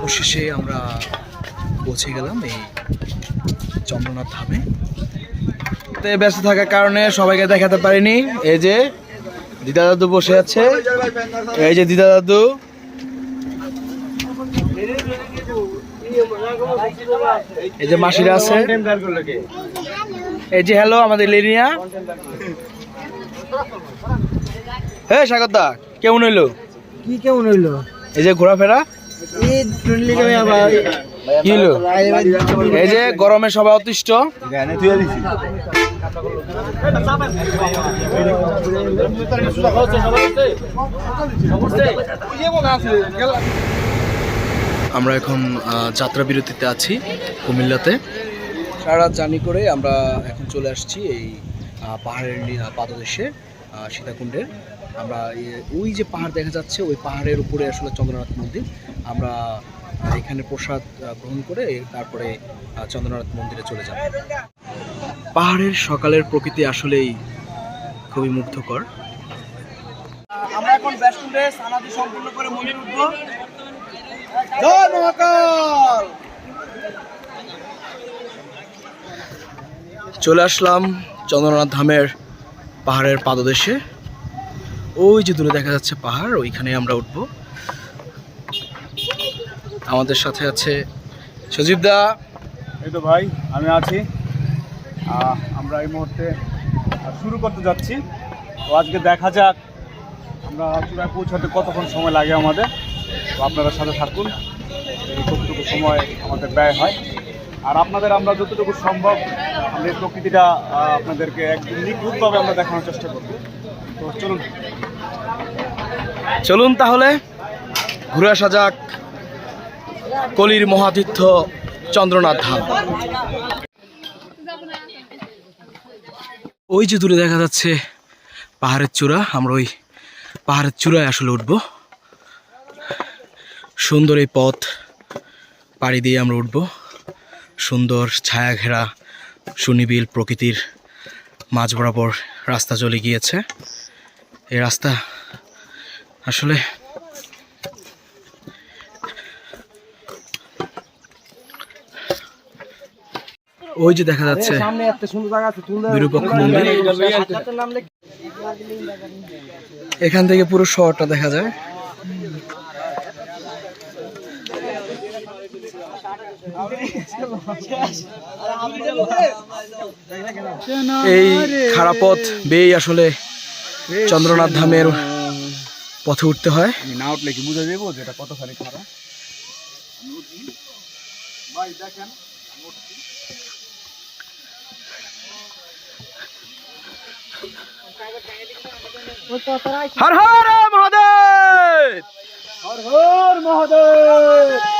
অবশেষে আমরা পৌঁছে গেলাম এই চন্দ্রনাথ ধামে। ব্যস্ত থাকার কারণে সবাইকে দেখাতে পারিনি। এই যে দিদা দাদু বসে আছে। এই যে দিদা দাদু। এই যে মাসিরা আছে। এই যে হ্যালো আমাদের লিনিয়া। হ্যাঁ দা কেমন হইল? কি কেমন হইল? এই যে ঘোরাফেরা? এই যে গরমে সবাই অতিষ্ঠ। আমরা এখন যাত্রা বিরতিতে আছি কুমিল্লাতে। সারা জার্নি করে আমরা এখন চলে আসছি এই পাহাড়ের পাদদেশে সীতাকুণ্ডের। আমরা ওই যে পাহাড় দেখা যাচ্ছে ওই পাহাড়ের উপরে আসলে চন্দ্রনাথ মন্দির। আমরা এখানে প্রসাদ গ্রহণ করে তারপরে চন্দ্রনাথ মন্দিরে চলে যাব। পাহাড়ের সকালের প্রকৃতি আসলেই খুবই মুগ্ধকর। আমরা এখন ব্যাসকুণ্ডে সানাদি সম্পূর্ণ করে মন্দির উঠবো। জয় মহাকাল! চলে আসলাম চন্দ্রনাথ ধামের পাহাড়ের পাদদেশে। ওই যে দূরে দেখা যাচ্ছে পাহাড় ওইখানে আমরা উঠব। আমাদের সাথে আছে সজীব দা। এই তো ভাই, আমি আছি। আমরা এই মুহূর্তে শুরু করতে যাচ্ছি। তো আজকে দেখা যাক আমরা চূড়ায় পৌঁছাতে কতক্ষণ সময় লাগে আমাদের। তো আপনারা সাথে থাকুন কতটুকু সময় আমাদের ব্যয় হয়। আর আপনাদের আমরা যতটুকু সম্ভব আমাদের প্রকৃতিটা আপনাদেরকে একদম নিখুঁতভাবে আমরা দেখানোর চেষ্টা করব। তো চলুন। চলুন তাহলে ঘুরে আসা যাক কলির মহাতীর্থ চন্দ্রনাথ ধাম। ওই যে দূরে দেখা যাচ্ছে পাহাড়ের চূড়া, আমরা ওই পাহাড়ের চূড়ায় আসলে উঠব। সুন্দর এই পথ পাড়ি দিয়ে আমরা উঠব। সুন্দর ছায়া ঘেরা সুনিবিল প্রকৃতির মাঝ বরাবর রাস্তা চলে গিয়েছে। এই রাস্তা আসলে ওই যে দেখা যাচ্ছে মন্দির। এখান থেকে পুরো শহরটা দেখা যায়। এই খারাপথ পথ বেয়ে আসলে চন্দ্রনাথ ধামের পথে উঠতে হয়। আমি না উঠলে কি বুঝে দেবো যেটা কতখানি খারাপ? ভাই দেখেন হর হর মহাদেব! হর হর মহাদেব!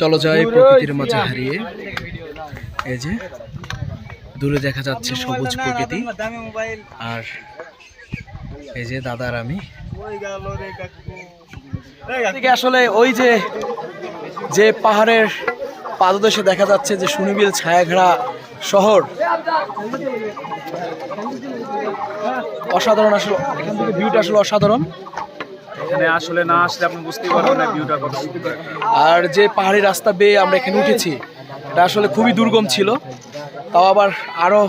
চলো যাই প্রকৃতির মাঝে হারিয়ে। এই যে দূরে দেখা যাচ্ছে সবুজ প্রকৃতি। আর এই যে দাদার আমি। আসলে ওই যে যে পাহাড়ের পাদদেশে দেখা যাচ্ছে যে সুনিবিল ছায়াঘেরা শহর। অসাধারণ আসলে এখান থেকে ভিউটা আসলে অসাধারণ। এখানে আসলে না আসলে আপনি বুঝতেই পারবেন না ভিউটা কত সুন্দর। আর যে পাহাড়ি রাস্তা বেয়ে আমরা এখানে উঠেছি এটা আসলে খুবই দুর্গম ছিল। তাও আবার আরও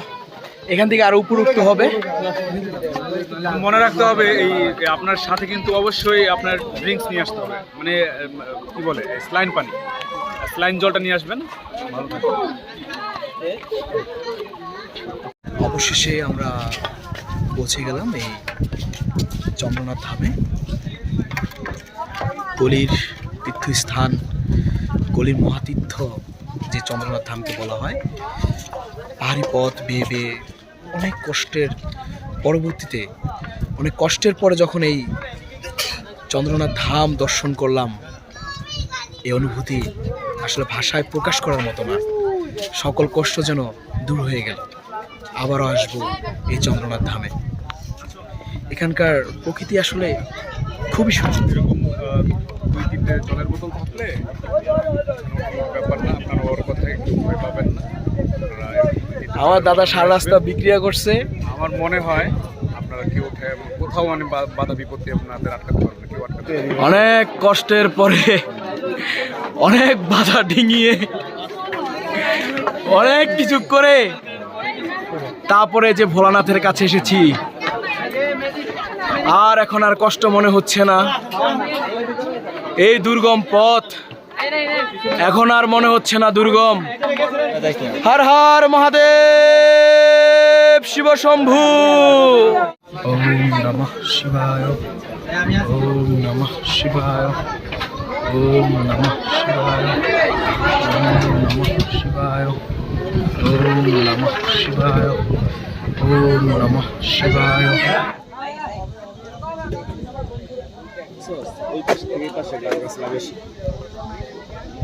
এখান থেকে আরও উপরে উঠতে হবে। মনে রাখতে হবে এই আপনার সাথে কিন্তু অবশ্যই আপনার ড্রিঙ্কস নিয়ে আসতে হবে। মানে কি বলে স্লাইন পানি। স্লাইন জলটা নিয়ে আসবেন। অবশেষে আমরা পৌঁছে গেলাম এই চন্দ্রনাথ ধামে। কলির তীর্থস্থান, কলির মহাতীর্থ যে চন্দ্রনাথ ধামকে বলা হয়, পাহাড়ি পথ বেয়ে বেয়ে অনেক কষ্টের পরবর্তীতে, অনেক কষ্টের পরে যখন এই চন্দ্রনাথ ধাম দর্শন করলাম এই অনুভূতি আসলে ভাষায় প্রকাশ করার মতো না। সকল কষ্ট যেন দূর হয়ে গেল। আবারও আসব এই চন্দ্রনাথ ধামে। এখানকার প্রকৃতি আসলে খুবই সুন্দর। তিনটে জলের বোতল থাকলে ব্যাপার না আপনারা ওর কথায় একটু ভয় পাবেন না। আমার দাদা সারা রাস্তা বিক্রিয়া করছে। আমার মনে হয় আপনারা কেউ কোথাও মানে বাধা বিপত্তি আপনাদের আটকাতে পারবেন কেউ আটকাতে অনেক কষ্টের পরে অনেক বাধা ডিঙিয়ে অনেক কিছু করে তারপরে যে ভোলানাথের কাছে এসেছি। আর এখন আর কষ্ট মনে হচ্ছে না। এই দুর্গম পথ এখন আর মনে হচ্ছে না দুর্গম। হর হর মহাদেব, শিব শম্ভু। ওম নমঃ শিবায়, ওম নমঃ শিবায়, ওম নমঃ শিবায়, ওম নমঃ শিবায়, ওম নমঃ শিবায়, ওম নমঃ শিবায়। এই পাশে থেকে এই পাশে গাছ বেশি।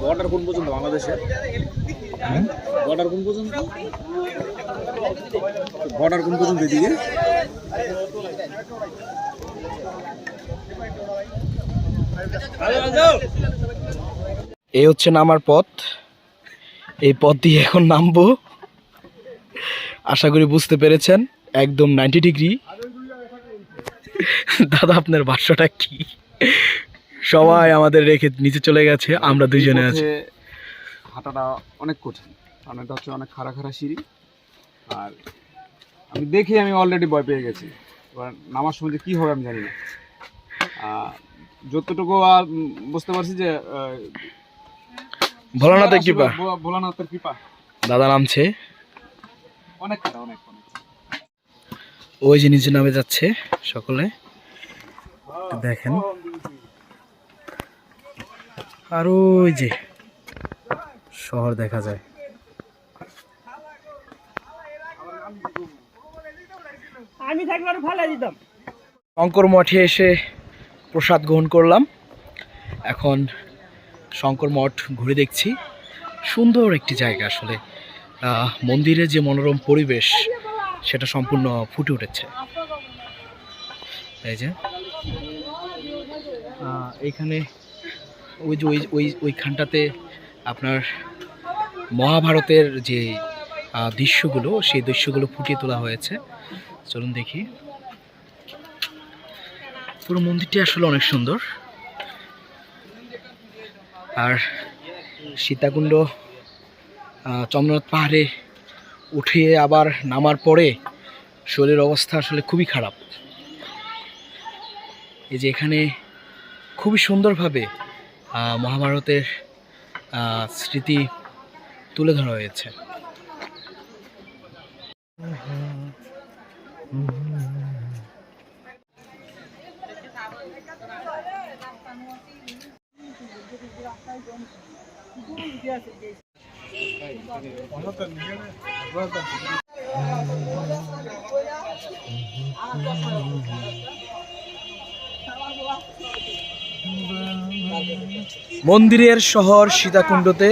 বর্ডার কোন পর্যন্ত বাংলাদেশের বর্ডার কোন পর্যন্ত? বর্ডার কোন পর্যন্ত এদিকে? এই হচ্ছে নামার পথ। এই পথ দিয়ে এখন নামবো। আশা করি বুঝতে পেরেছেন। একদম নাইনটি ডিগ্রি দাদা আপনার ভাষ্যটা কি? সবাই আমাদের রেখে নিচে চলে গেছে আমরা দুইজনে আছি। হাঁটাটা অনেক কঠিন কারণ এটা হচ্ছে অনেক খাড়া খাড়া সিঁড়ি। আর আমি দেখি আমি অলরেডি ভয় পেয়ে গেছি। এবার নামার সময় যে কী হবে আমি জানি না। যতটুকু আর বুঝতে পারছি যে ভোলানাথের কৃপা। ভোলানাথের কৃপা। দাদা নামছে। অনেক খারাপ অনেক অনেক। ওই যে নিচে নামে যাচ্ছে সকলে। দেখেন। আর ওই যে শহর দেখা যায়। আমি থাকলে দিতাম। শঙ্কর মঠে এসে প্রসাদ গ্রহণ করলাম। এখন শঙ্কর মঠ ঘুরে দেখছি। সুন্দর একটি জায়গা আসলে। আহ, মন্দিরের যে মনোরম পরিবেশ সেটা সম্পূর্ণ ফুটে উঠেছে। এই যে। এইখানে ওই যে ওই ওই ওইখানটাতে আপনার মহাভারতের যে দৃশ্যগুলো, সেই দৃশ্যগুলো ফুটিয়ে তোলা হয়েছে। চলুন দেখি। পুরো মন্দিরটি আসলে অনেক সুন্দর। আর সীতাকুণ্ড চন্দ্রনাথ পাহাড়ে উঠে আবার নামার পরে শরীরের অবস্থা আসলে খুবই খারাপ। এই যে এখানে খুবই সুন্দরভাবে মহাভারতের স্মৃতি তুলে ধরা হয়েছে। মন্দিরের শহর সীতাকুণ্ডতে।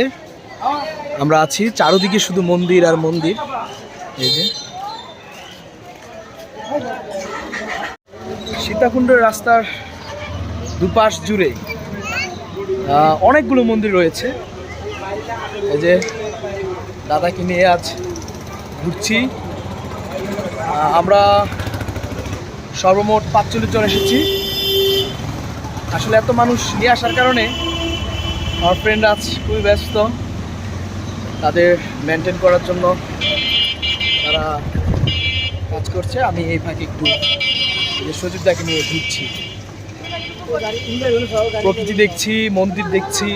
আমরা আছি। চারোদিকে শুধু মন্দির আর মন্দির। এই যে। সীতাকুণ্ডের রাস্তার দুপাশ জুড়ে অনেকগুলো মন্দির রয়েছে। এই যে। দাদাকে নিয়ে আজ ঘুরছি। আমরা সর্বমোট পাঁচচল্লিশ জন এসেছি। আসলে এত মানুষ নিয়ে আসার কারণে আমার ফ্রেন্ড আজ খুবই ব্যস্ত। তাদের মেনটেন করার জন্য তারা কাজ করছে। আমি এই ফাঁকে একটু সজীবদাকে নিয়ে ঘুরছি। প্রকৃতি দেখছি, মন্দির দেখছি,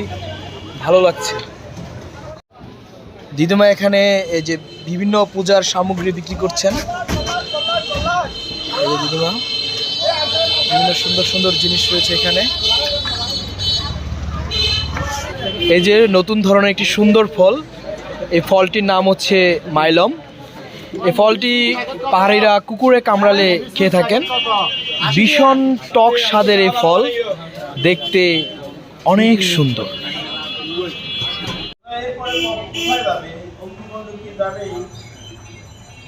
ভালো লাগছে। দিদিমা এখানে এই যে বিভিন্ন পূজার সামগ্রী বিক্রি করছেন। দিদিমা, বিভিন্ন সুন্দর সুন্দর জিনিস রয়েছে এখানে। এই যে নতুন ধরনের একটি সুন্দর ফল, এই ফলটির নাম হচ্ছে মাইলম। এই ফলটি পাহাড়িরা কুকুরে কামড়ালে খেয়ে থাকেন। ভীষণ টক স্বাদের এই ফল, দেখতে অনেক সুন্দর।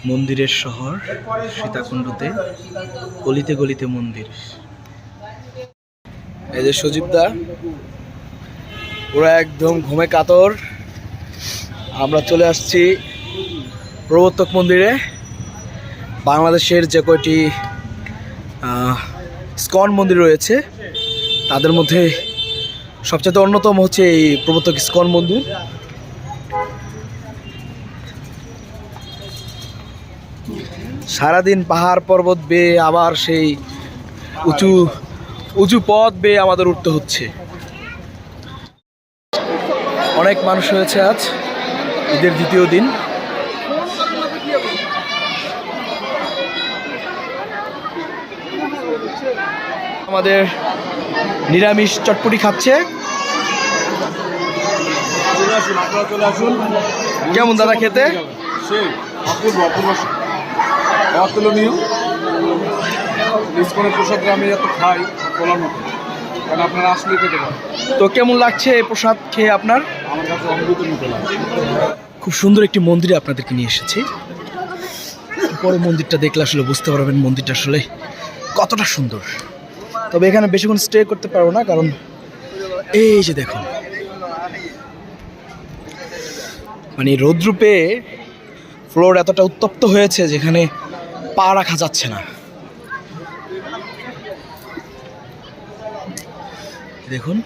মন্দিরের শহর, সীতাকুণ্ডতে, গলিতে গলিতে মন্দির। এই যে সজীবদা ওরা একদম ঘুমে কাতর। আমরা চলে আসছি প্রবর্তক মন্দিরে। বাংলাদেশের যে কয়টি স্কন মন্দির রয়েছে, তাদের মধ্যে সবচেয়ে অন্যতম হচ্ছে এই প্রবর্তক স্কন মন্দির। সারাদিন পাহাড় পর্বত বেয়ে আবার সেই উঁচু উঁচু পথ বেয়ে আমাদের উঠতে হচ্ছে। অনেক মানুষ হয়েছে আজ ঈদের দ্বিতীয় দিন। আমাদের নিরামিষ চটপটি খাচ্ছে। কেমন দাদা খেতে? অপূর্ব অপূর্ব অতুলনীয়। ইস্কনের প্রসাদ আমি এত খাই বলার মতো। কারণ আপনারা আসলেই খেতে পারেন। তো কেমন লাগছে এই প্রসাদ খেয়ে আপনার? আমার কাছে অমৃত মতো খুব সুন্দর একটি মন্দিরে আপনাদেরকে নিয়ে এসেছি। পরে মন্দিরটা দেখলে আসলে বুঝতে পারবেন মন্দিরটা আসলে কতটা সুন্দর। তবে এখানে বেশিক্ষণ স্টে করতে পারব না কারণ এই যে দেখুন। মানে রৌদ্রুপে ফ্লোর এতটা উত্তপ্ত হয়েছে যেখানে পা রাখা যাচ্ছে না। দেখুন।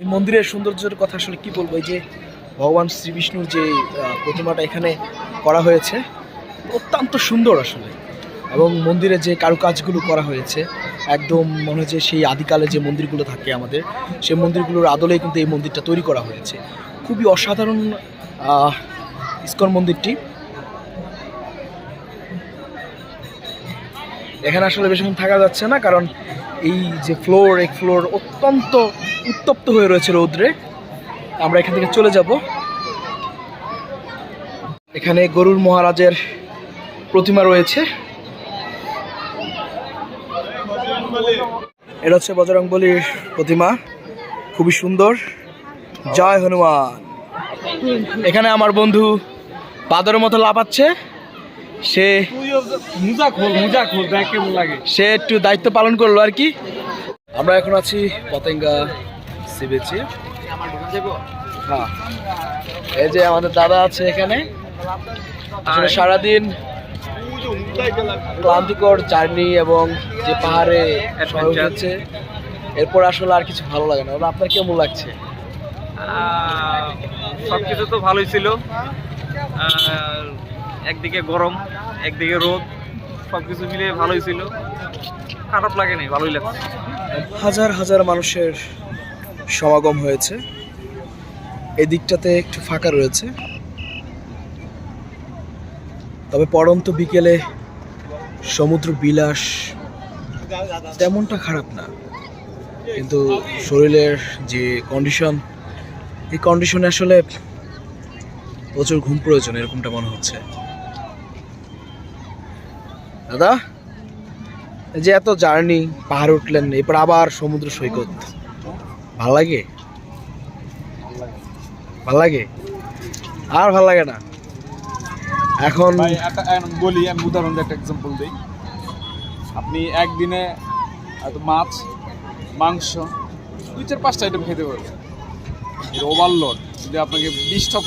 এই মন্দিরের সৌন্দর্যের কথা আসলে কি বলব? এই যে ভগবান শ্রী বিষ্ণুর যে প্রতিমাটা এখানে করা হয়েছে, অত্যন্ত সুন্দর আসলে। এবং মন্দিরে যে কারুকাজগুলো করা হয়েছে, একদম মনে হচ্ছে সেই আদিকালে যে মন্দিরগুলো থাকে আমাদের, সেই মন্দিরগুলোর আদলেই কিন্তু এই মন্দিরটা তৈরি করা হয়েছে। খুবই অসাধারণ ইস্কন মন্দিরটি। এখানে আসলে বেশিক্ষণ থাকা যাচ্ছে না, কারণ এই যে ফ্লোর এই ফ্লোর অত্যন্ত উত্তপ্ত হয়ে রয়েছে রৌদ্রে। আমরা এখান থেকে চলে যাব। এখানে গরুর মহারাজের প্রতিমা রয়েছে। এটা হচ্ছে বজরংবলির প্রতিমা। খুবই সুন্দর। জয় হনুমান। এখানে আমার বন্ধু বাদরের মতো লাফাচ্ছে। সে সে একটু দায়িত্ব পালন করল আর কি। আমরা এখন আছি পতেঙ্গা সি বিচে হ্যাঁ। এই যে আমাদের দাদা আছে এখানে। সারাদিন ক্লান্তিকর জার্নি এবং যে পাহাড়ে শহর উঠেছে এরপর আসলে আর কিছু ভালো লাগে না। আপনার কেমন লাগছে? সব কিছু তো ভালোই ছিল। একদিকে গরম একদিকে রোদ সব কিছু মিলে ভালোই ছিল। খারাপ লাগে নাই ভালোই লাগছে। হাজার হাজার মানুষের সমাগম হয়েছে। এদিকটাতে একটু ফাঁকা রয়েছে। তবে পড়ন্ত বিকেলে সমুদ্র বিলাস তেমনটা খারাপ না। কিন্তু শরীরের যে কন্ডিশন এই কন্ডিশনে আসলে প্রচুর ঘুম প্রয়োজন, এরকমটা মনে হচ্ছে। দাদা যে এত জার্নি পাহাড় উঠলেন, এরপর আবার সমুদ্র সৈকত। ভালো লাগে? ভালো লাগে? আর ভালো লাগে না? এখন বলি, আমি উদাহরণ একটা এক্সাম্পল দিই আপনি একদিনে মাছ, মাংস, দুই চার পাঁচটা আইটেম খেতে পারবেন ওভারলোড যদি আপনাকে বিশটা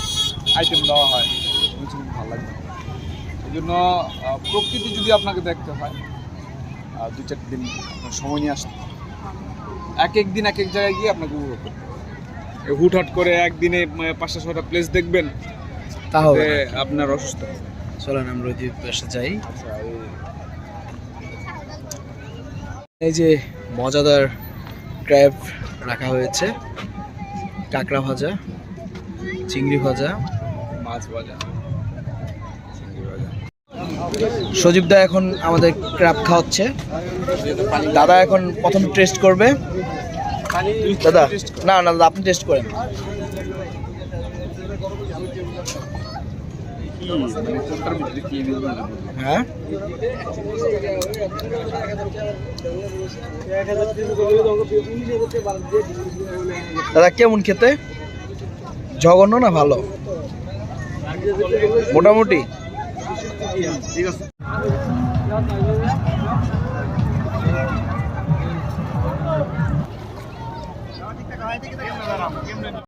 আইটেম দেওয়া হয় ভালো লাগবে। এই জন্য প্রকৃতি যদি আপনাকে দেখতে হয় দুই চার দিন সময় নিয়ে আসতে এক এক দিন, এক এক জায়গায় গিয়ে আপনাকে উপভোগ করতে। হুটহাট করে একদিনে পাঁচটা ছটা প্লেস দেখবেন তা হবে আপনার অসুস্থ চলেন আমরা ওই পাশে যাই। আচ্ছা এই যে মজাদার ক্র্যাব রাখা হয়েছে। কাঁকড়া ভাজা চিংড়ি ভাজা। মাছ ভাজা। সজীব দা এখন আমাদের ক্র্যাব খাওয়াচ্ছে। দাদা এখন প্রথম টেস্ট করবে। দাদা না না আপনি টেস্ট করেন। হ্যাঁ? দাদা কেমন খেতে? জঘন্য না ভালো? মোটামুটি?